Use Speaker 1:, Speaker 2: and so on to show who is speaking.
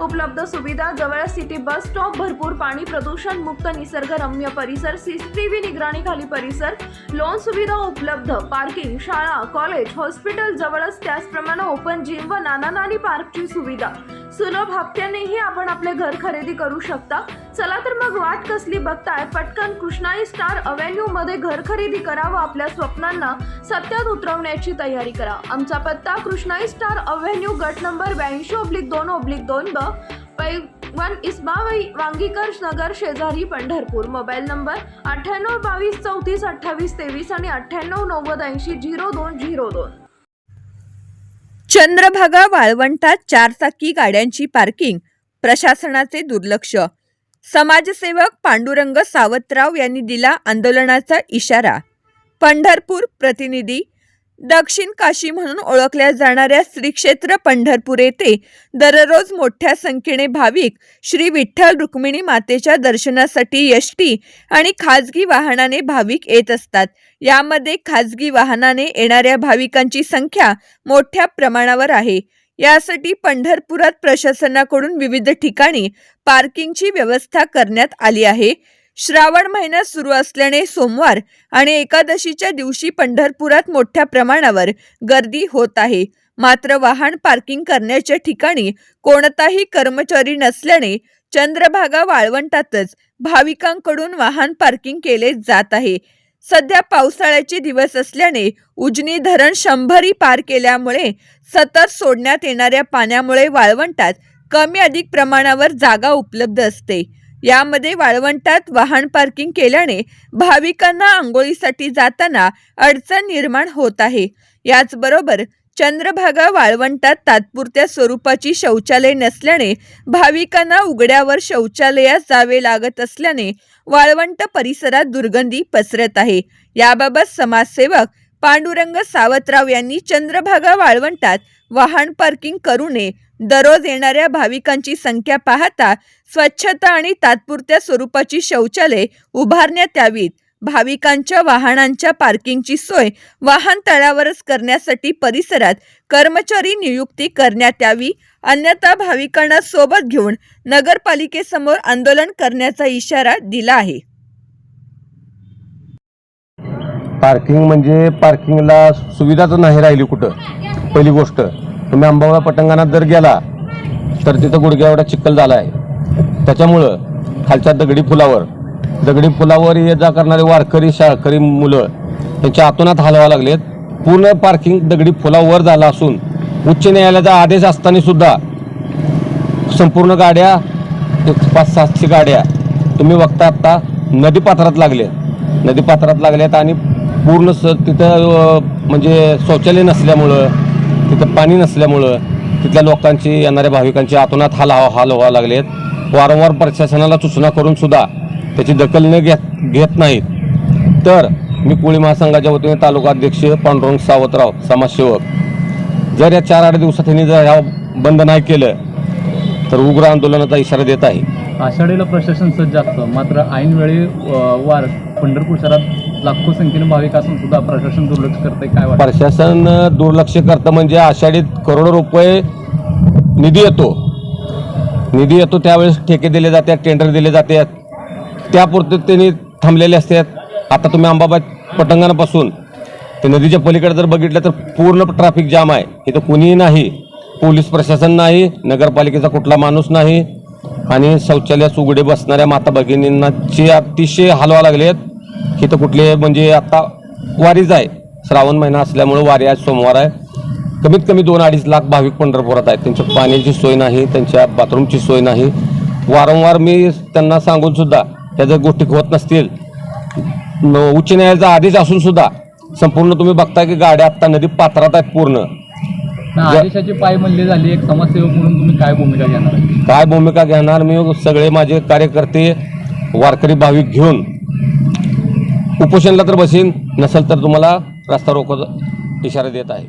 Speaker 1: उपलब्ध सुविधा जवळ सिटी बस स्टॉप भरपूर पाणी प्रदूषण मुक्त निसर्गरम्य परिसर सीसीटीव्ही निगराणीखाली परिसर लोन सुविधा उपलब्ध पार्किंग शाळा कॉलेज हॉस्पिटल जवळच त्याचप्रमाणे ओपन जिम व नाना नानी पार्कची सुविधा. सुलभ हप्त्यानेही आपण आपले घर खरेदी करू शकता. चला तर मग वाट कसली बघताय? पटकन कृष्णाई स्टार अव्हेन्यू मध्ये घर खरेदी करा व आपल्या स्वप्नांना सत्यात उतरवण्याची तयारी करा. आमचा पत्ता कृष्णाई स्टार अव्हेन्यू गट नंबर ब्याऐंशी ओब्लिक दोन ओब्लिक दोन ब पै वन इस्माबाई वांगीकर नगर शेजारी पंढरपूर. मोबाईल नंबर अठ्ठ्याण्णव बावीस चौतीस अठ्ठावीस तेवीस आणि अठ्ठ्याण्णव नव्वद ऐंशी झिरो दोन झिरो दोन.
Speaker 2: चंद्रभागा वाळवंटात चारचाकी गाड्यांची पार्किंग प्रशासनाचे दुर्लक्ष. समाजसेवक पांडुरंग सावतराव यांनी दिला आंदोलनाचा इशारा. पंढरपूर प्रतिनिधी दक्षिण काशी म्हणून ओळखल्या जाणाऱ्या श्री क्षेत्र पंढरपूर येथे दररोज मोठ्या संख्येने भाविक श्री विठ्ठल रुक्मिणी मातेच्या दर्शनासाठी यष्टी आणि खाजगी वाहनाने भाविक येत असतात. यामध्ये खाजगी वाहनाने येणाऱ्या भाविकांची संख्या मोठ्या प्रमाणावर आहे. यासाठी पंढरपुरात प्रशासनाकडून विविध ठिकाणी पार्किंगची व्यवस्था करण्यात आली आहे. श्रावण महिना सुरू असल्याने सोमवार आणि एकादशीच्या दिवशी पंढरपुरात मोठ्या प्रमाणावर गर्दी होत आहे. मात्र वाहन पार्किंग करण्याच्या ठिकाणी कोणताही कर्मचारी नसल्याने चंद्रभागा वाळवंटातच भाविकांकडून वाहन पार्किंग केले जात आहे. सध्या पावसाळ्याचे दिवस असल्याने उजनी धरण शंभरी पार केल्यामुळे सतत सोडण्यात येणाऱ्या पाण्यामुळे वाळवंटात कमी अधिक प्रमाणावर जागा उपलब्ध असते. यामध्ये वाळवंटात वाहन पार्किंग केल्याने भाविकांना आंघोळीसाठी जाताना अडचण निर्माण होत आहे. याचबरोबर चंद्रभागा वाळवंटात तात्पुरत्या स्वरूपाची शौचालय नसल्याने भाविकांना उघड्यावर शौचालयात जावे लागत असल्याने वाळवंट परिसरात दुर्गंधी पसरत आहे. याबाबत समाजसेवक पांडुरंग सावतराव यांनी चंद्रभागा वाळवंटात वाहन पार्किंग करू नये दररोज येणाऱ्या भाविकांची संख्या पाहता स्वच्छता आणि तात्पुरत्या स्वरूपाची शौचालय उभारण्यात यावीत. भाविकांच्या वाहनांच्या पार्किंगची सोय वाहन तळावरच करण्यासाठी परिसरात कर्मचारी नियुक्ती करण्यात यावी. अन्यथा भाविकांना सोबत घेऊन नगरपालिकेसमोर आंदोलन करण्याचा इशारा दिला आहे.
Speaker 3: पार्किंग म्हणजे पार्किंगला सुविधाच नाही राहिली कुठं? पहिली गोष्ट. तुम्ही आंबावळा पटंगणात जर गेला तर तिथं गुडघ्या एवढा चिखल झाला आहे त्याच्यामुळं खालच्या दगडी पुलावर दगडी पुलावर ये जा करणारे वारकरी शाळकरी मुलं त्यांच्या आतोनात हलवा लागलेत. पूर्ण पार्किंग दगडी पुलावर झाला असून उच्च न्यायालयाचा आदेश असताना सुद्धा संपूर्ण गाड्या एक पाच सातशे गाड्या तुम्ही बघता आत्ता नदीपात्रात लागले नदीपात्रात लागल्यात आणि पूर्ण स तिथं म्हणजे शौचालय नसल्यामुळं तिथं पाणी नसल्यामुळं तिथल्या लोकांची येणाऱ्या भाविकांची आतोनात हाल हाल व्हावं लागलेत. वारंवार प्रशासनाला सूचना करून सुद्धा त्याची दखल न घेत घेत नाहीत. तर मी कोळी महासंघाच्या वतीने तालुका अध्यक्ष पांडुरंग सावतराव समाजसेवक जर या चार आठ दिवसात त्यांनी जर ह्या बंद नाही केलं तर उग्र आंदोलनाचा इशारा देत आहे.
Speaker 4: आषाढीला प्रशासन सज्ज असतं. मात्र ऐनवेळी वार पंढरपूर शहरात लाखो संख्येने भाविक असून सुद्धा प्रशासन दुर्लक्ष करते काय वाटतं?
Speaker 3: प्रशासन दुर्लक्ष करतं म्हणजे आषाढीत करोडो रुपये निधी येतो. निधी येतो त्यावेळेस ठेके दिले जातात टेंडर दिले जातात. त्यापुरते त्यांनी थांबलेले असतात. आता तुम्ही अंबाबाई पटंगणापासून ते नदीच्या पलीकडे जर बघितलं तर पूर्ण ट्रॅफिक जाम आहे. इथं कुणीही नाही. पोलीस प्रशासन नाही नगरपालिकेचा कुठला माणूस नाही. आणि शौचालयास उघडे बसणाऱ्या माता भगिनींनाचे अतिशय हलवा लागलेत इथं कुठले म्हणजे आता वारीच आहे. श्रावण महिना असल्यामुळे वारी आज सोमवार आहे. कमीत कमी दोन अडीच लाख भाविक पंढरपुरात आहेत. त्यांच्या पाण्याची सोय नाही त्यांच्या बाथरूमची सोय नाही. वारंवार मी त्यांना सांगून सुद्धा त्या जर गोष्टी होत नसतील न- उच्च न्यायालयाचा आदेश असून सुद्धा संपूर्ण तुम्ही बघता की गाड्या आत्ता नदी पात्रात आहेत पूर्ण.
Speaker 4: ना आदेशाची पायमल्ली झाली एक समाजसेवक म्हणून तुम्ही काय भूमिका घेणार? आहे
Speaker 3: काय भूमिका घेणार? मी सगळे माझे कार्यकर्ते वारकरी भाविक घेऊन उपोषणला तर बसेन नसेल तर तुम्हाला रस्ता रोको इशारा देत आहे.